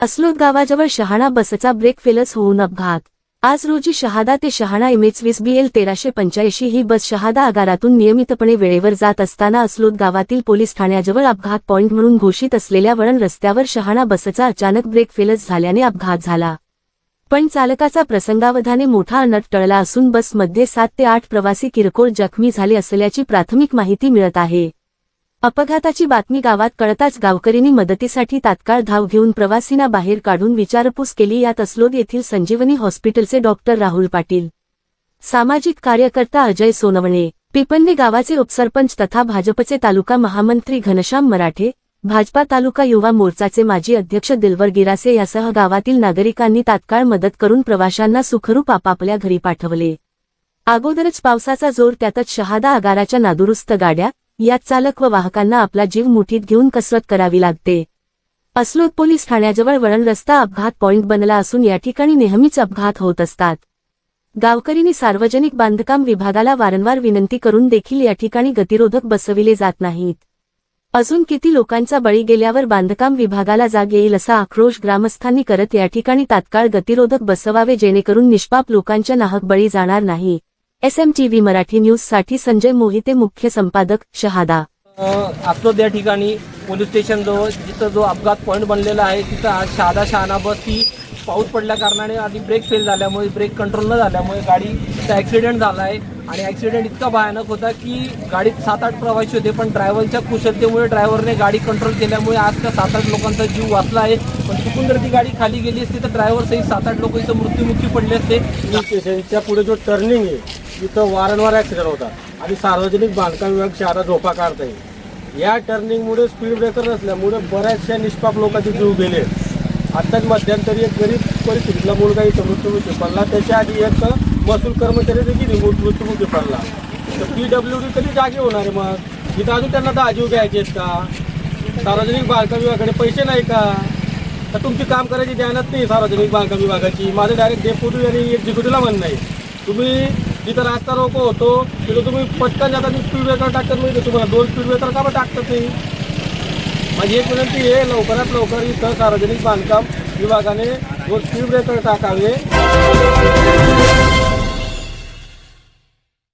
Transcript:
अस्लोद गावाजवळ शहाणा बसचा ब्रेक फेलच होऊन अपघात. आज रोजी शहादा ते शहाणा एमएच वीस बीएल तेराशे पंच्याऐंशी ही बस शहादा आगारातून नियमितपणे वेळेवर जात असताना अस्लोद गावातील पोलीस ठाण्याजवळ अपघात पॉइंट म्हणून घोषित असलेल्या वळण रस्त्यावर शहाणा बसचा अचानक ब्रेक फेलच झाल्याने अपघात झाला. पण चालकाचा प्रसंगावधाने मोठा अनट टळला असून बसमध्ये सात ते आठ प्रवासी किरकोळ जखमी झाले असल्याची प्राथमिक माहिती मिळत आहे. अपघाताची बातमी गावात कळताच गावकरींनी मदतीसाठी तात्काळ धाव घेऊन प्रवासींना बाहेर काढून विचारपूस केली. यात असलोद येथील संजीवनी हॉस्पिटलचे डॉक्टर राहुल पाटील सामाजिक कार्यकर्ता अजय सोनवणे पिपन्ने गावाचे उपसरपंच तथा भाजपचे तालुका महामंत्री घनश्याम मराठे भाजपा तालुका युवा मोर्चाचे माजी अध्यक्ष दिलवर गिरासे यासह गावातील नागरिकांनी तात्काळ मदत करून प्रवाशांना सुखरूप आपापल्या घरी पाठवले. अगोदरच पावसाचा जोर त्यातच शहादा आगाराच्या नादुरुस्त गाड्या यात चालक व वाहकांना आपला जीव मुठीत घेऊन कसरत करावी लागते. अस्लोद पोलीस ठाण्याजवळ वळण रस्ता अपघात पॉइंट बनला असून या ठिकाणी नेहमीच अपघात होत असतात. गावकरींनी सार्वजनिक बांधकाम विभागाला वारंवार विनंती करून देखील या ठिकाणी गतिरोधक बसविले जात नाहीत. अजून किती लोकांचा बळी गेल्यावर बांधकाम विभागाला जाग येईल असा आक्रोश ग्रामस्थांनी करत या ठिकाणी तात्काळ गतिरोधक बसवावे जेणेकरून निष्पाप लोकांच्या नाहक बळी जाणार नाही. एसएमटीव्ही मराठी न्यूजसाठी संजय मोहिते मुख्य संपादक शहादा. असतो या ठिकाणी पोलीस स्टेशन जवळ जिथं जो अपघात पॉईंट बनलेला आहे तिथं आज शहादा शहाणा बस ही पाऊस पडल्या कारणाने आधी ब्रेक फेल झाल्यामुळे ब्रेक कंट्रोल न झाल्यामुळे गाडीचा ॲक्सिडेंट झाला आहे. आणि ॲक्सिडेंट इतका भयानक होता की गाडीत सात आठ प्रवासी होते पण ड्रायव्हरच्या कुशलतेमुळे ड्रायव्हरने गाडी कंट्रोल केल्यामुळे आज त्या सात आठ लोकांचा जीव वाचला आहे. पण चुकून जर ती गाडी खाली गेली असती तर ड्रायव्हर सहित सात आठ लोक इथं मृत्युमुखी पडले असते. पोलीस स्टेशनच्या पुढे जो टर्निंग आहे तिथं वारंवार ॲक्सिडेंट होतात. आणि सार्वजनिक बांधकाम विभाग शहरात झोपा काढत आहे या टर्निंगमुळे स्पीड ब्रेकर नसल्यामुळे बऱ्याचशा निष्पाप लोकांचे जीव गेले. आत्ताच मध्यंतरी एक गरीब परिस्थितीतला मुलगा इथं मृत्युमुखी पडला. त्याच्या आधी एक महसूल कर्मचारी देखील मृत्युमुखी पडला. तर पी डब्ल्यू डी कधी जागे होणार आहे मग? इथं अजून त्यांना दहा जीव घ्यायचे आहेत का? सार्वजनिक बांधकाम विभागाकडे पैसे नाही का? तर तुमची काम करायची ध्यानात नाही सार्वजनिक बांधकाम विभागाची. माझं डायरेक्ट डेप्युटी आणि एक्झिक्युटिव्हला म्हणणं आहे. तुम्ही जिथं रास्ता रोको होतो. तिथं तुम्ही पटकन जाता स्पीड ब्रेकर टाकतात म्हणजे तुम्हाला दोन स्पीड ब्रेकर का टाकतात नाही माझी एक विनंती आहे लवकरात लवकर इथं सार्वजनिक बांधकाम विभागाने दोन स्पीड ब्रेकर टाकावे.